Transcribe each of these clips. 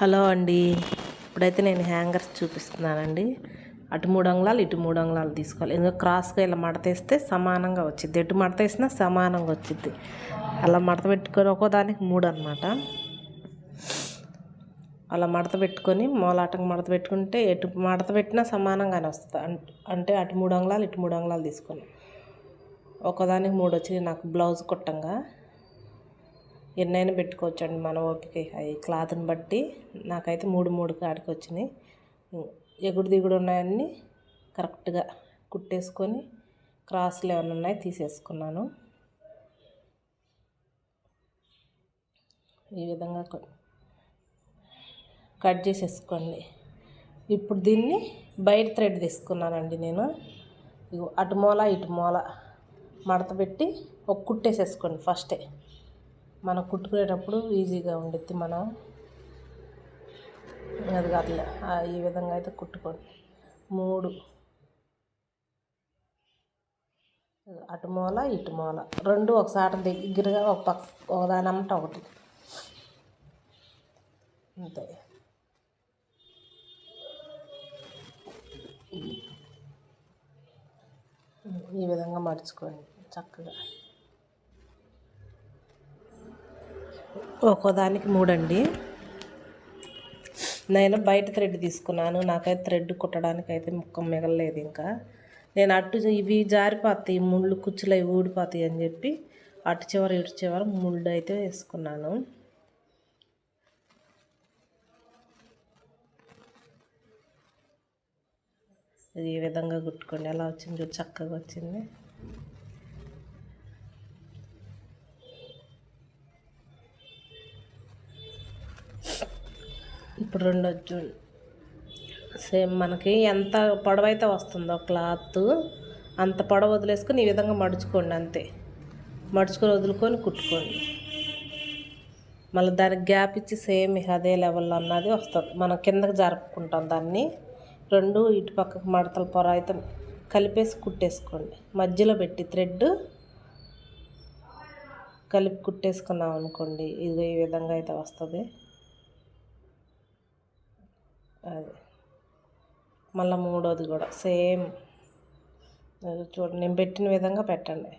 Hello అండి. ఇప్పుడైతే నేను హ్యాంగర్స్ చూపిస్తున్నానండి. అటు మూడు అంగుళాలు ఇటు మూడు అంగుళాలు తీసుకోవాలి. ఎందుకంటే క్రాస్గా ఇలా మడతేస్తే సమానంగా వచ్చింది ఎటు మడత వేసినా సమానంగా వచ్చింది అలా మడత పెట్టుకొని ఒక్కోదానికి మూడు అనమాట అలా మడత పెట్టుకొని మూలాటం మడత పెట్టుకుంటే ఎటు మడత పెట్టినా సమానంగానే వస్తుంది. అంటే అటు మూడు అంగుళాలు ఇటు మూడు అంగుళాలు తీసుకొని ఒకదానికి మూడు వచ్చినాయి. నాకు బ్లౌజ్ కుట్టంగా. ఎన్నైనా పెట్టుకోవచ్చండి మన ఓపిక. అవి క్లాత్ని బట్టి నాకైతే మూడు మూడు కాడికి వచ్చినాయి ఎగుడు దిగుడు ఉన్నాయన్నీ కరెక్ట్గా కుట్టేసుకొని క్రాస్లు ఏమైనా ఉన్నాయి తీసేసుకున్నాను. ఈ విధంగా కట్ చేసేసుకోండి. ఇప్పుడు దీన్ని బయట థ్రెడ్ తీసుకున్నానండి నేను. ఇగో అటు మూల ఇటు మూల మడత పెట్టి ఒక కుట్టేసేసుకోండి ఫస్టే. మనం కుట్టుకునేటప్పుడు ఈజీగా ఉండిద్ది మనం. అది అట్లా ఈ విధంగా అయితే కుట్టుకోండి. మూడు. అటు మూల ఇటు మూల. రెండు ఒకసారి దగ్గరగా ఒక పక్క ఒకదానమ్మట ఒకటి. అంతే. ఈ విధంగా మడుచుకోండి చక్కగా. ఒక్కోదానికి మూడండి. నేను బయట థ్రెడ్ తీసుకున్నాను. నాకైతే థ్రెడ్ కుట్టడానికి అయితే ముఖం మిగలలేదు ఇంకా. నేను అటు ఇవి జారిపోతాయి ముళ్ళు కుచ్చులు అవి ఊడిపోతాయి అని చెప్పి అటు చివర ఇటు చివర ముళ్ళు అయితే వేసుకున్నాను. ఈ విధంగా కుట్టుకోండి. ఎలా వచ్చింది చక్కగా వచ్చింది. ఇప్పుడు రెండో సేమ్ మనకి ఎంత పొడవైతే వస్తుందో క్లాత్ అంత పొడవ వదిలేసుకొని ఈ విధంగా మడుచుకోండి అంతే. మడుచుకొని వదులుకొని కుట్టుకోండి. మళ్ళీ దానికి గ్యాప్ ఇచ్చి సేమ్ అదే లెవెల్లో అన్నది వస్తుంది. మనం కిందకి జరుపుకుంటాం దాన్ని. రెండు ఇటు పక్కకు మడతల పొర అయితే కలిపేసి కుట్టేసుకోండి. మధ్యలో పెట్టి థ్రెడ్ కలిపి కుట్టేసుకున్నాం అనుకోండి ఇది ఈ విధంగా అయితే వస్తుంది. అది. మళ్ళీ మూడోది కూడా సేమ్. అది చూడండి నేను పెట్టిన విధంగా పెట్టండి.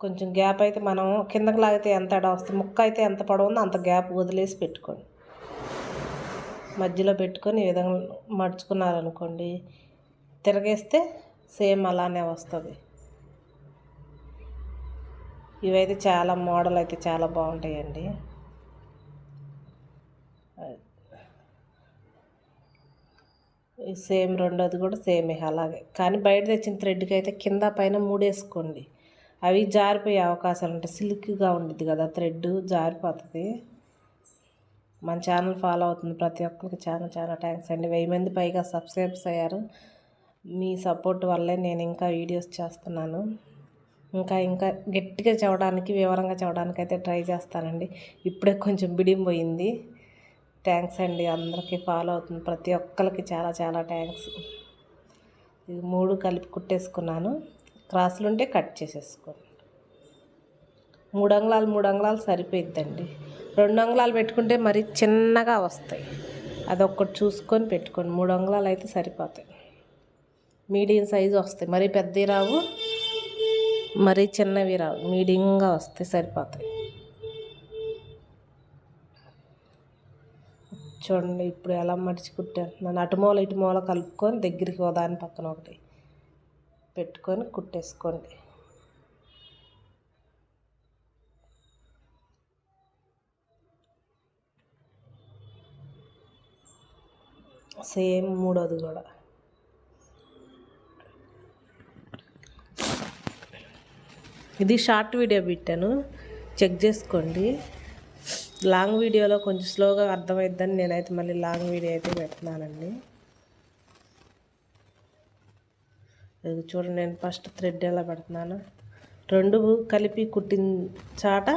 కొంచెం గ్యాప్ అయితే మనం కిందకి లాగితే ఎంత ఎడ వస్తుంది ముక్క అయితే ఎంత పడవుందో అంత గ్యాప్ వదిలేసి పెట్టుకోండి. మధ్యలో పెట్టుకొని ఈ విధంగా మడుచుకున్నారనుకోండి తిరగేస్తే సేమ్ అలానే వస్తుంది. ఇవైతే చాలా మోడల్ అయితే చాలా బాగుంటాయండి ఈ సేమ్ రెండోది కూడా సేమే అలాగే. కానీ బయట తెచ్చిన థ్రెడ్కి అయితే కింద పైన మూడేసుకోండి. అవి జారిపోయే అవకాశాలు ఉంటాయి. సిల్క్గా ఉండిద్ది కదా థ్రెడ్ జారిపోతుంది. మన ఛానల్ ఫాలో అవుతుంది ప్రతి ఒక్కరికి. చాలా చాలా థ్యాంక్స్ అండి. వెయ్యి మంది పైగా సబ్స్క్రైబ్స్ అయ్యారు. మీ సపోర్ట్ వల్లే నేను ఇంకా వీడియోస్ చేస్తున్నాను. ఇంకా ఇంకా గట్టిగా చదవడానికి వివరంగా చదవడానికి అయితే ట్రై చేస్తానండి. ఇప్పుడే కొంచెం బిడియం పోయింది థ్యాంక్స్ అండి. అందరికీ ఫాలో అవుతుంది. ప్రతి ఒక్కరికి చాలా చాలా థ్యాంక్స్. ఇది మూడు కలిపి కుట్టేసుకున్నాను. క్రాసులు ఉంటే కట్ చేసేసుకోండి. మూడు అంగుళాలు మూడు అంగుళాలు సరిపోయిద్దండి. రెండు అంగుళాలు పెట్టుకుంటే మరి చిన్నగా వస్తాయి. అదొక్కటి చూసుకొని పెట్టుకోండి. మూడు అంగుళాలు అయితే సరిపోతాయి. మీడియం సైజు వస్తాయి. మరీ పెద్దవి రావు మరీ చిన్నవి రావు. మీడియంగా వస్తాయి సరిపోతాయి. చూడండి ఇప్పుడు ఎలా మడిచి కుట్టేస్తున్నాను అటు మూల ఇటు మూల కలుపుకొని దగ్గరికి ఓ దాని పక్కన ఒకటి పెట్టుకొని కుట్టేసుకోండి. సేమ్ మూడోది కూడా. ఇది షార్ట్ వీడియో పెట్టాను. చెక్ చేసుకోండి. లాంగ్ వీడియోలో కొంచెం స్లోగా అర్థమవుద్దని నేనైతే మళ్ళీ లాంగ్ వీడియో అయితే పెడుతున్నానండి. ఇది చూడండి నేను ఫస్ట్ థ్రెడ్ ఎలా పెడుతున్నాను. రెండు కలిపి కుట్టిన చాట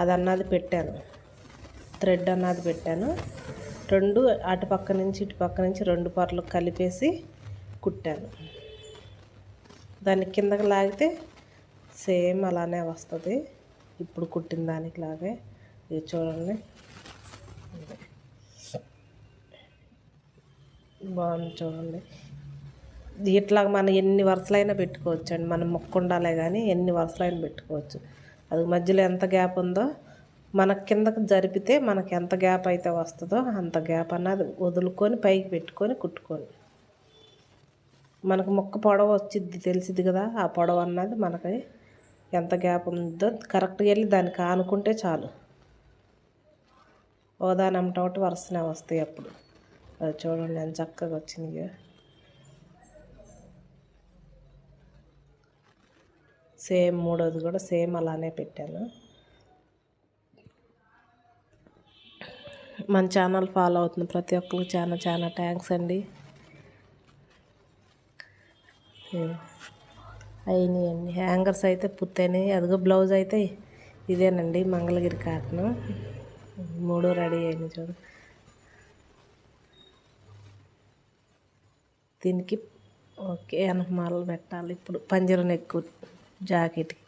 అది అన్నది పెట్టాను. థ్రెడ్ అన్నది పెట్టాను. రెండు అటు పక్క నుంచి ఇటు పక్క నుంచి రెండు పొరలు కలిపేసి కుట్టాను. దాన్ని కిందకి లాగితే సేమ్ అలానే వస్తుంది. ఇప్పుడు కుట్టిన దానికి లాగే. ఇది చూడండి. బాగుంది చూడండి. ఇట్లా మనం ఎన్ని వరుసలైనా పెట్టుకోవచ్చు అండి. మనం మొక్క ఉండాలే కానీ ఎన్ని వరుసలైనా పెట్టుకోవచ్చు. అది మధ్యలో ఎంత గ్యాప్ ఉందో మన కిందకు జరిపితే మనకి ఎంత గ్యాప్ అయితే వస్తుందో అంత గ్యాప్ అన్నది వదులుకొని పైకి పెట్టుకొని కుట్టుకొని. మనకు మొక్క పొడవ వచ్చింది తెలిసింది కదా. ఆ పొడవ అన్నది మనకి ఎంత గ్యాప్ ఉందో కరెక్ట్గా వెళ్ళి దానికి ఆనుకుంటే చాలు. ఓదాని ఒకటి వరుసనే వస్తాయి అప్పుడు. అది చూడండి ఎంత చక్కగా వచ్చింది సేమ్ మూడోది కూడా సేమ్ అలానే పెట్టాను. మన ఛానల్ ఫాలో అవుతుంది ప్రతి ఒక్కరికి చాలా చాలా థ్యాంక్స్ అండి. అయినాయి అండి. హ్యాంగర్స్ అయితే పుత్తైనాయి. అదిగో బ్లౌజ్ అయితే ఇదేనండి మంగళగిరి కాటను. మూడు రెడీ అయింది చూడు. దీనికి ఓకే అనమాలు పెట్టాలి. ఇప్పుడు పంజరం ఎక్కువ జాకెట్కి.